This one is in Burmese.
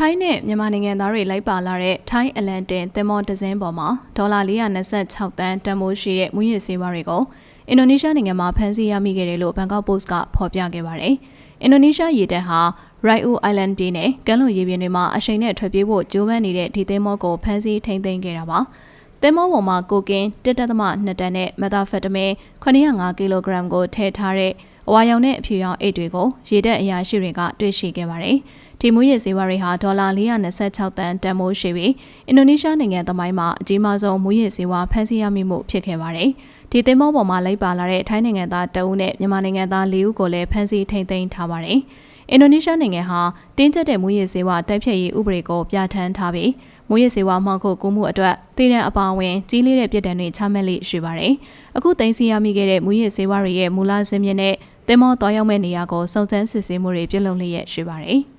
ထိုင်းနဲ့မြန်မာနိုင်ငံသားတွေလိုက်ပါလာတဲ့ထိုင်းအလန်တင်သင်္ဘောတစ်စင်းပေါ်မှာဒေါ်လာ426တန်းတန်ဖိုးရှိတဲ့မူရစ်ဆေးဝါးတွေကိုအင်ဒိုနီးရှားနိုင်ငံမှာဖမ်းဆီးရမိခဲ့တယ်လို့ဘန်ကောက်ပို့စ်ကဖော်ပြခဲ့ပါတယ်။အင်ဒိုနီးရှားရေတပ်ဟာ Rai-U Island ပြည်နယ်ကမ်းလွန်ရေပြင်တွေမှာအရှိန်နဲ့ထွက်ပြေးဖို့ကြိုးပမ်းနေတဲ့ဒီသင်္ဘောကိုဖမ်းဆီးထိန်းသိမ်းခဲ့တာပါ။သင်္ဘောပေါ်မှာကိုကင်း1.2တန်နဲ့မက်သာဖက်တမင်905ကီလိုဂရမ်ကိုထည့်ထားတဲ့ အဝါရောင်နဲ့အဖြူရောင်အိတ်တွေကိုရေတပ်အရာရှိတွေကတွေ့ရှိခဲ့ပါတယ်။ဒီမူရစ်ဈေးဝါးတွေဟာဒေါ်လာ426တန်တန်မိုးရှိပြီးအင်ဒိုနီးရှားနိုင်ငံသမိုင်းမှာအကြီးမားဆုံးမူရစ်ဈေးဝါးဖမ်းဆီးရမိမှုဖြစ်ခဲ့ပါတယ်။ဒီသင်္ဘောပေါ်မှာလိုက်ပါလာတဲ့ထိုင်းနိုင်ငံသားတအုပ်နဲ့မြန်မာနိုင်ငံသား၄ဦးကိုလည်းဖမ်းဆီးထိန်းသိမ်းထားပါတယ်။အင်ဒိုနီးရှားနိုင်ငံဟာတင်းကျပ်တဲ့မူရစ်ဈေးဝါးတိုက်ဖြတ်ရေးဥပဒေကိုပြဋ္ဌာန်းထားပြီးမူရစ်ဆေးဝါးမှောက်ခုကူးမှုအတွက်တည်တဲ့အပါအဝင်ကြီးလေးတဲ့ပြည်တံတွေချမှတ်လိရှိပါတယ်။အခုသိမ်းဆည်းရမိခဲ့တဲ့မူရစ်ဆေးဝါးတွေရဲ့မူလဇင်းမြစ်နဲ့ တင်မောတော်ရောက်မဲ့နေရာကိုစုံစမ်းစစ်ဆေးမှုတွေပြုလုပ်လျက်ရှိပါတယ်။